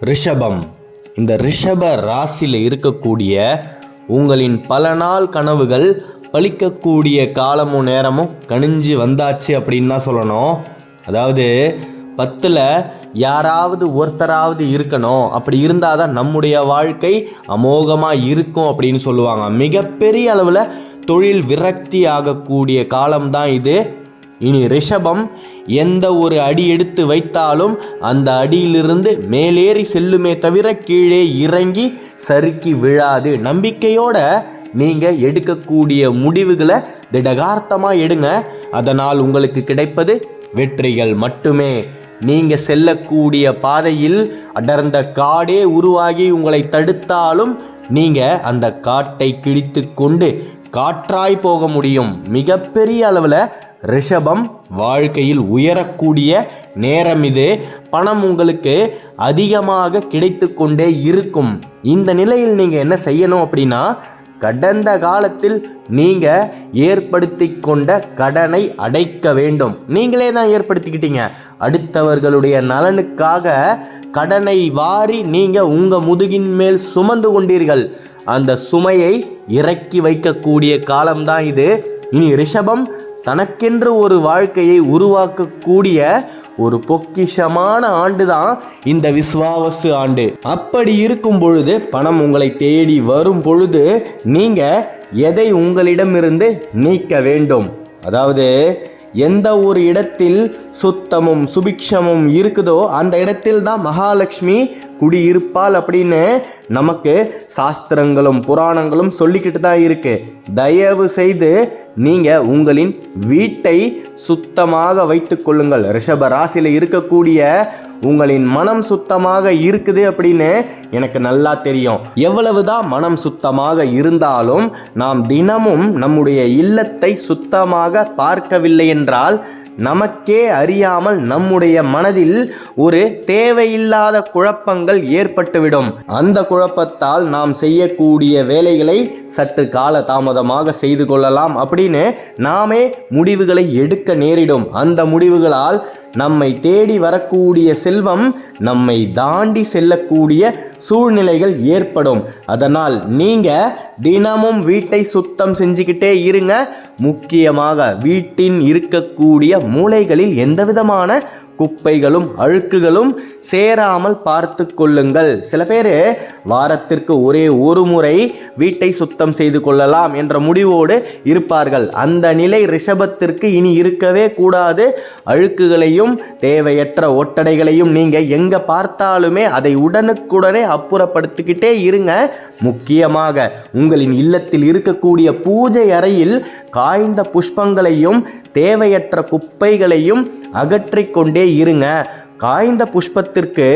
ரிஷபம். இந்த ரிஷப ராசியில் இருக்கக்கூடிய உங்களின் பல நாள் கனவுகள் பழிக்கக்கூடிய காலமும் நேரமும் கணிஞ்சு வந்தாச்சு அப்படின்னு தான் சொல்லணும். அதாவது பத்தில் யாராவது ஒருத்தராவது இருக்கணும். அப்படி இருந்தால் தான் நம்முடைய வாழ்க்கை அமோகமாக இருக்கும் அப்படின்னு சொல்லுவாங்க. மிகப்பெரிய அளவில் தொழில் விரக்தி ஆகக்கூடிய காலம்தான் இது. இனி ரிஷபம் எந்த ஒரு அடி எடுத்து வைத்தாலும் அந்த அடியிலிருந்து மேலேறி செல்லுமே தவிர கீழே இறங்கி சறுக்கி விழாது. நம்பிக்கையோட நீங்கள் எடுக்கக்கூடிய முடிவுகளை திடகார்த்தமாக எடுங்க. அதனால் உங்களுக்கு கிடைப்பது வெற்றிகள் மட்டுமே. நீங்கள் செல்லக்கூடிய பாதையில் அடர்ந்த காடே உருவாகி உங்களை தடுத்தாலும் நீங்கள் அந்த காட்டை கிழித்து கொண்டு காற்றாய் போக முடியும். மிகப்பெரிய அளவில் ரிஷபம் வாழ்க்கையில் உயரக்கூடிய நேரம் இது பணம் உங்களுக்கு அதிகமாக கிடைத்து கொண்டே இருக்கும். இந்த நிலையில் நீங்கள் என்ன செய்யணும் அப்படின்னா கடந்த காலத்தில் நீங்கள் ஏற்படுத்தி கொண்ட கடனை அடைக்க வேண்டும். நீங்களே தான் ஏற்படுத்திக்கிட்டீங்க. அடுத்தவர்களுடைய நலனுக்காக கடனை வாரி நீங்கள் உங்கள் முதுகின் மேல் சுமந்து கொண்டீர்கள். அந்த சுமையை இறக்கி வைக்கக்கூடிய காலம்தான் இது. இனி ரிஷபம் தனக்கென்று ஒரு வாழ்க்கையை உருவாக்கக்கூடிய ஒரு பொக்கிஷமான ஆண்டு தான் இந்த விஸ்வாவசு ஆண்டு. அப்படி இருக்கும் பொழுது பணம் உங்களை தேடி வரும் பொழுது நீங்க எதை உங்களிடமிருந்து நீக்க வேண்டும்? அதாவது எந்த ஒரு இடத்தில் சுத்தமும் சுபிக்ஷமும் இருக்குதோ அந்த இடத்தில் தான் மகாலட்சுமி குடியிருப்பாள் அப்படின்னு நமக்கு சாஸ்திரங்களும் புராணங்களும் சொல்லிக்கிட்டு தான் இருக்கு. தயவு செய்து நீங்கள் உங்களின் வீட்டை சுத்தமாக வைத்துக்கொள்ளுங்கள் ரிஷப ராசியில் இருக்கக்கூடிய உங்களின் மனம் சுத்தமாக இருக்குது அப்படின்னு எனக்கு நல்லா தெரியும். எவ்வளவுதான் மனம் சுத்தமாக இருந்தாலும் நாம் தினமும் நம்முடைய இல்லத்தை சுத்தமாக பார்க்கவில்லை என்றால் நமக்கே அறியாமல் நம்முடைய மனதில் ஒரு தேவையில்லாத குழப்பங்கள் ஏற்பட்டுவிடும். அந்த குழப்பத்தால் நாம் செய்யக்கூடிய வேலைகளை சற்று கால தாமதமாக செய்து கொள்ளலாம் அப்படின்னு நாமே முடிவுகளை எடுக்க நேரிடும். அந்த முடிவுகளால் நம்மை தேடி வரக்கூடிய செல்வம் நம்மை தாண்டி செல்லக்கூடிய சூழ்நிலைகள் ஏற்படும். அதனால் நீங்கள் தினமும் வீட்டை சுத்தம் செஞ்சுக்கிட்டே இருங்க. முக்கியமாக வீட்டின் இருக்கக்கூடிய மூளைகளில் எந்த விதமான குப்பைகளும் அழுக்குகளும் சேராமல் பார்த்து கொள்ளுங்கள். சில பேர் வாரத்திற்கு ஒரே ஒரு முறை வீட்டை சுத்தம் செய்து கொள்ளலாம் என்ற முடிவோடு இருப்பார்கள். அந்த நிலை ரிஷபத்திற்கு இனி இருக்கவே கூடாது. அழுக்குகளையும் தேவையற்ற ஒட்டடைகளையும் நீங்கள் எங்கே பார்த்தாலுமே அதை உடனுக்குடனே அப்புறப்படுத்திக்கிட்டே இருங்க. முக்கியமாக உங்களின் இல்லத்தில் இருக்கக்கூடிய பூஜை அறையில் காய்ந்த புஷ்பங்களையும் தேவையற்ற குப்பைகளையும் அகற்றிக்கொண்டே இருங்க. காய்ந்த புஷ்பத்திற்கு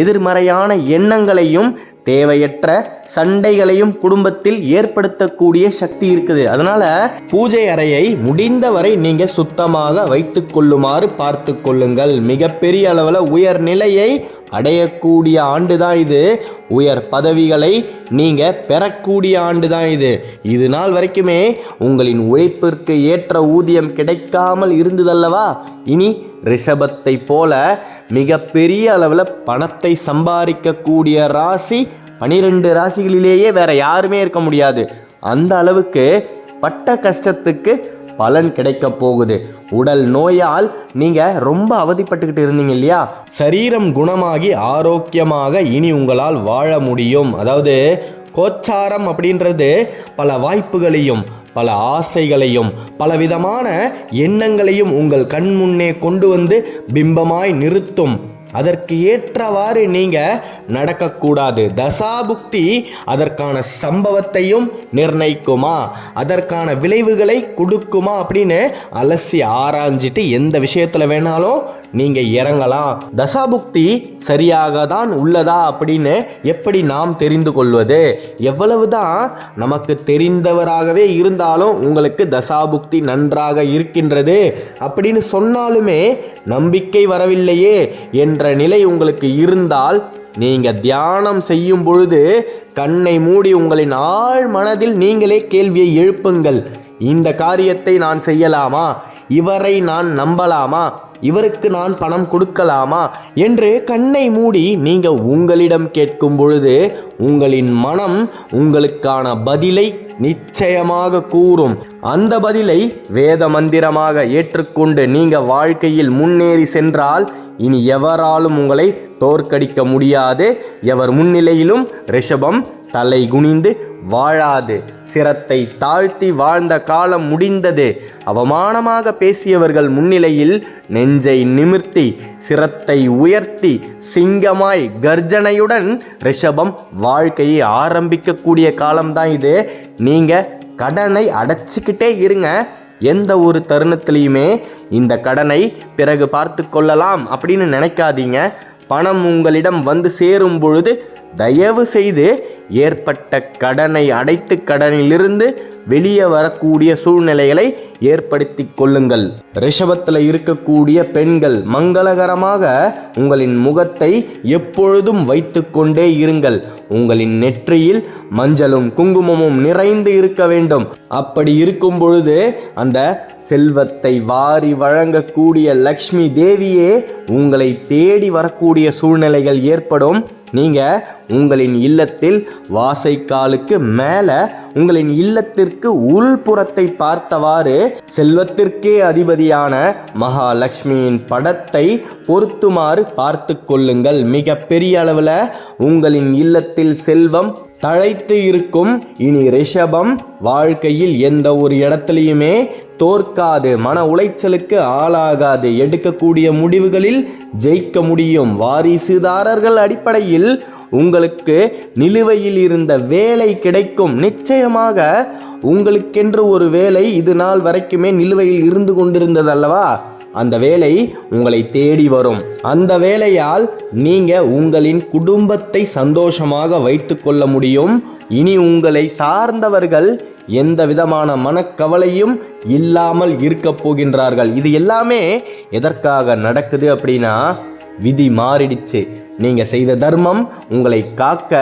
எதிர்மறையான எண்ணங்களையும் தேவையற்ற சண்டைகளையும் குடும்பத்தில் ஏற்படுத்தக்கூடிய சக்தி இருக்குது. அதனால பூஜை அறையை முடிந்தவரை நீங்க சுத்தமாக வைத்து கொள்ளுமாறு பார்த்து கொள்ளுங்கள். மிகப்பெரிய அளவில் உயர் நிலையை அடையக்கூடிய ஆண்டு தான் இது. உயர் பதவிகளை நீங்கள் பெறக்கூடிய ஆண்டு தான் இது. இது நாள் வரைக்குமே உங்களின் உழைப்பிற்கு ஏற்ற ஊதியம் கிடைக்காமல் இருந்ததல்லவா? இனி ரிஷபத்தை போல மிகப்பெரிய அளவில் பணத்தை சம்பாதிக்கக்கூடிய ராசி பனிரெண்டு ராசிகளிலேயே வேற யாருமே இருக்க முடியாது. அந்த அளவுக்கு பட்ட கஷ்டத்துக்கு பலன் கிடைக்க போகுது. உடல் நோயால் நீங்கள் ரொம்ப அவதிப்பட்டுக்கிட்டு இருந்தீங்க இல்லையா? சரீரம் குணமாகி ஆரோக்கியமாக இனி உங்களால் வாழ முடியும். அதாவது கோச்சாரம் அப்படின்றது பல வாய்ப்புகளையும் பல ஆசைகளையும் பலவிதமான எண்ணங்களையும் உங்கள் கண் முன்னே கொண்டு வந்து பிம்பமாய் நிறுத்தும். அதற்கு ஏற்றவாறு நீங்கள் நடக்கக்கூடாது. தசாபுக்தி அதற்கான சம்பவத்தையும் நிர்ணயிக்குமா? அதற்கான விளைவுகளை கொடுக்குமா? அப்படின்னு அலசி ஆராய்ஞ்சிட்டு எந்த விஷயத்தில் வேணாலும் நீங்கள் இறங்கலாம். தசாபுக்தி சரியாக தான் உள்ளதா அப்படின்னு எப்படி நாம் தெரிந்து கொள்வது? எவ்வளவுதான் நமக்கு தெரிந்தவராகவே இருந்தாலும் உங்களுக்கு தசாபுக்தி நன்றாக இருக்கின்றது அப்படின்னு சொன்னாலுமே நம்பிக்கை வரவில்லையே என்ற நிலை உங்களுக்கு இருந்தால் நீங்கள் தியானம் செய்யும் பொழுது கண்ணை மூடி உங்களின் ஆழ் மனதில் நீங்களே கேள்வியை எழுப்புங்கள். இந்த காரியத்தை நான் செய்யலாமா? இவரை நான் நம்பலாமா? இவருக்கு நான் பணம் கொடுக்கலாமா? என்று கண்ணை மூடி நீங்க உங்களிடம் கேட்கும் பொழுது உங்களின் மனம் உங்களுக்கான பதிலை நிச்சயமாக கூறும். அந்த பதிலை வேத மந்திரமாக ஏற்றுக்கொண்டு நீங்க வாழ்க்கையில் முன்னேறி சென்றால் இனி எவராலும் உங்களை தோற்கடிக்க முடியாது. எவர் முன்னிலையிலும் ரிஷபம் தலை குனிந்து வாழாது. சிரத்தை தாழ்த்தி வாழ்ந்த காலம் முடிந்தது. அவமானமாக பேசியவர்கள் முன்னிலையில் நெஞ்சை நிமிர்த்தி சிரத்தை உயர்த்தி சிங்கமாய் கர்ஜனையுடன் ரிஷபம் வாழ்க்கையை ஆரம்பிக்கக்கூடிய காலம்தான் இது. நீங்கள் கடனை அடைச்சிக்கிட்டே இருங்க. எந்த ஒரு தருணத்திலையுமே இந்த கடனை பிறகு பார்த்து கொள்ளலாம் அப்படின்னு நினைக்காதீங்க. பணம் உங்களிடம் வந்து சேரும் பொழுது தயவு செய்து ஏற்பட்ட கடனை அடைத்து கடனிலிருந்து வெளியே வரக்கூடிய சூழ்நிலைகளை ஏற்படுத்தி கொள்ளுங்கள். ரிஷபத்தில் இருக்கக்கூடிய பெண்கள் மங்களகரமாக உங்களின் முகத்தை எப்பொழுதும் வைத்து கொண்டே இருங்கள். உங்களின் நெற்றியில் மஞ்சளும் குங்குமமும் நிறைந்து இருக்க வேண்டும். அப்படி இருக்கும் பொழுது அந்த செல்வத்தை வாரி வழங்கக்கூடிய லக்ஷ்மி தேவியே உங்களை தேடி வரக்கூடிய சூழ்நிலைகள் ஏற்படும். நீங்க உங்களின் இல்லத்தில் வாசைக்காலுக்கு மேலே உங்களின் இல்லத்திற்கு உள்புறத்தை பார்த்தவாறு செல்வத்திற்கே அதிபதியான மகாலட்சுமியின் படத்தை பொருத்துமாறு பார்த்து கொள்ளுங்கள். மிக பெரிய அளவில் உங்களின் இல்லத்தில் செல்வம் தழைத்து இருக்கும். இனி ரிஷபம் வாழ்க்கையில் எந்த ஒரு இடத்துலையுமே தோற்காது. மன உளைச்சலுக்கு ஆளாகாது. எடுக்கக்கூடிய முடிவுகளில் ஜெயிக்க முடியும். வாரிசுதாரர்கள் அடிப்படையில் உங்களுக்கு நிலுவையில் இருந்த வேலை கிடைக்கும். நிச்சயமாக உங்களுக்கென்று ஒரு வேலை இது நாள் வரைக்குமே நிலுவையில் இருந்து கொண்டிருந்தது அல்லவா? அந்த வேலை உங்களை தேடி வரும். அந்த வேலையால் நீங்க உங்களின் குடும்பத்தை சந்தோஷமாக வைத்துக்கொள்ள முடியும். இனி உங்களை சார்ந்தவர்கள் எந்த விதமான மனக்கவலையும் இல்லாமல் இருக்கப் போகின்றார்கள். இது எல்லாமே எதற்காக நடக்குது அப்படின்னா விதி மாறிடுச்சு. நீங்கள் செய்த தர்மம் உங்களை காக்க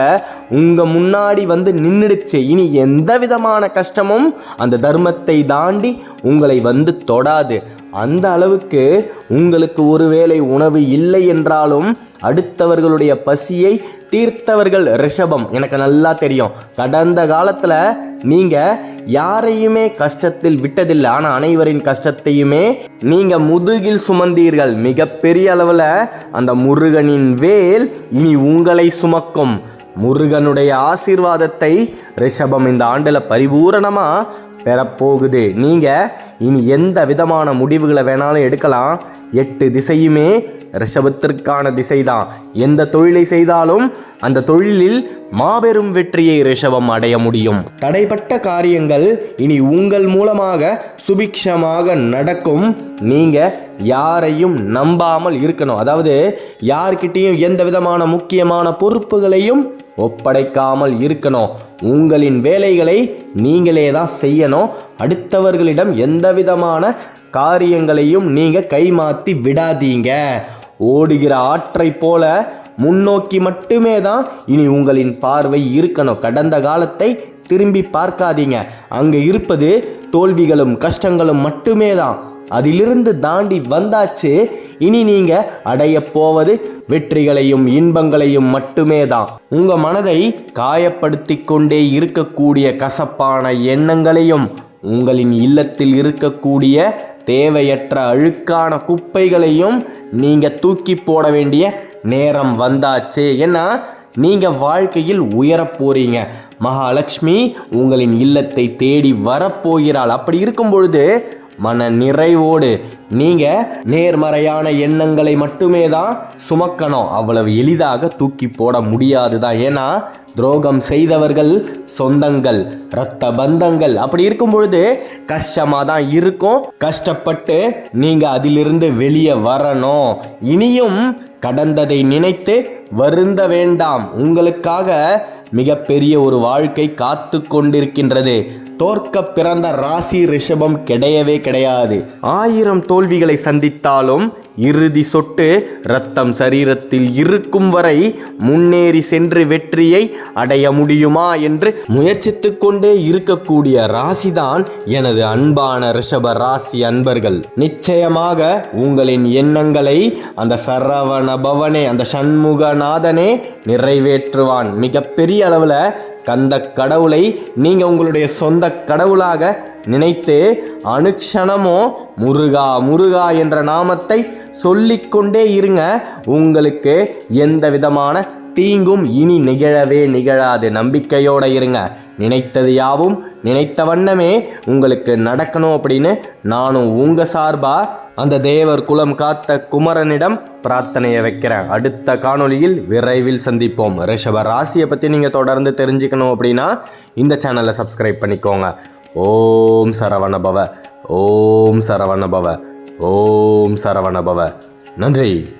உங்கள் முன்னாடி வந்து நின்றுடுச்சு இனி எந்த விதமான கஷ்டமும் அந்த தர்மத்தை தாண்டி உங்களை வந்து தொடாது. அந்த அளவுக்கு உங்களுக்கு ஒருவேளை உணவு இல்லை என்றாலும் அடுத்தவர்களுடைய பசியை தீர்த்தவர்கள் ரிஷபம். எனக்கு நல்லா தெரியும். கடந்த காலத்தில் நீங்கள் யாரையுமே கஷ்டத்தில் விட்டதில்லை ஆனால் அனைவரின் கஷ்டத்தையுமே நீங்கள் முதுகில் சுமந்தீர்கள். மிகப்பெரிய அளவில் அந்த முருகனின் வேல் இனி உங்களை சுமக்கும். முருகனுடைய ஆசீர்வாதத்தை ரிஷபம் இந்த ஆண்டில் பரிபூரணமாக பெறப்போகுது. நீங்கள் இனி எந்த விதமான முடிவுகளை வேணாலும் எடுக்கலாம். எட்டு திசையுமே ரிஷபத்திற்கான திசைதான். எந்த தொழிலை செய்தாலும் அந்த தொழிலில் மாபெரும் வெற்றியை ரிஷபம் அடைய முடியும். தடைப்பட்ட காரியங்கள் இனி உங்கள் மூலமாக சுபிக்ஷமாக நடக்கும். நீங்க யாரையும் நம்பாமல் இருக்கணும். அதாவது யார்கிட்டேயும் எந்த விதமான முக்கியமான பொறுப்புகளையும் ஒப்படைக்காமல் இருக்கணும். உங்களின் வேலைகளை நீங்களே தான் செய்யணும். அடுத்தவர்களிடம் எந்த விதமான காரியங்களையும் நீங்கள் கைமாத்தி விடாதீங்க. ஓடுகிற ஆற்றை போல முன்னோக்கி மட்டுமே தான் இனி உங்களின் பார்வை இருக்கணும். கடந்த காலத்தை திரும்பி பார்க்காதீங்க. அங்கே இருப்பது தோல்விகளும் கஷ்டங்களும் மட்டுமே தான் அதிலிருந்து தாண்டி வந்தாச்சு இனி நீங்க அடைய போவது வெற்றிகளையும் இன்பங்களையும் மட்டுமே தான் உங்க மனதை காயப்படுத்தி கொண்டே இருக்கக்கூடிய கசப்பான எண்ணங்களையும் உங்களின் இல்லத்தில் இருக்கக்கூடிய தேவையற்ற அழுக்கான குப்பைகளையும் நீங்கள் தூக்கி போட வேண்டிய நேரம் வந்தாச்சு. ஏன்னா நீங்கள் வாழ்க்கையில் உயரப் போகிறீங்க மகாலட்சுமி உங்களின் இல்லத்தை தேடி வரப்போகிறாள் அப்படி இருக்கும் பொழுது மன நிறைவோடு நீங்க நேர்மறையான எண்ணங்களை மட்டுமே தான் சுமக்கணும். அவ்வளவு எளிதாக தூக்கி போட முடியாது தான் ஏன்னா துரோகம் செய்தவர்கள் சொந்தங்கள் இரத்த பந்தங்கள் அப்படி இருக்கும் பொழுது கஷ்டமாக தான் இருக்கும். கஷ்டப்பட்டு நீங்கள் அதிலிருந்து வெளியே வரணும். இனியும் கடந்ததை நினைத்து வருந்த வேண்டாம். உங்களுக்காக மிகப்பெரிய ஒரு வாழ்க்கை காத்து கொண்டிருக்கின்றது தோற்க பிறந்த ராசி ரிஷபம் கிடையவே கிடையாது. ஆயிரம் தோல்விகளை சந்தித்தாலும் இறுதி சொட்டு இரத்தம் சரீரத்தில் இருக்கும் வரை முன்னேறி சென்று வெற்றியை அடைய முடியுமா என்று முயற்சித்து கொண்டே இருக்கக்கூடிய ராசிதான் எனது அன்பான ரிஷப ராசி அன்பர்கள். நிச்சயமாக உங்களின் எண்ணங்களை அந்த சரவண பவனே அந்த சண்முகநாதனே நிறைவேற்றுவான். மிகப்பெரிய அளவில் கந்த கடவுளை நீங்கள் உங்களுடைய சொந்த கடவுளாக நினைத்து அனுக்ஷணமோ முருகா முருகா என்ற நாமத்தை சொல்லிக்கொண்டே இருங்க. உங்களுக்கு எந்த விதமான தீங்கும் இனி நிகழவே நிகழாது. நம்பிக்கையோடு இருங்க. நினைத்தது யாவும் நினைத்த வண்ணமே உங்களுக்கு நடக்கணும் அப்படின்னு நானும் உங்கள் சார்பாக அந்த தேவர் குலம் காத்த குமரனிடம் பிரார்த்தனையை வைக்கிறேன். அடுத்த காணொளியில் விரைவில் சந்திப்போம். ரிஷப ராசியை பற்றி நீங்கள் தொடர்ந்து தெரிஞ்சுக்கணும் அப்படின்னா இந்த சேனலை சப்ஸ்கிரைப் பண்ணிக்கோங்க. ஓம் சரவணபவ. ஓம் சரவணபவ. ஓம் சரவணபவ. நன்றி.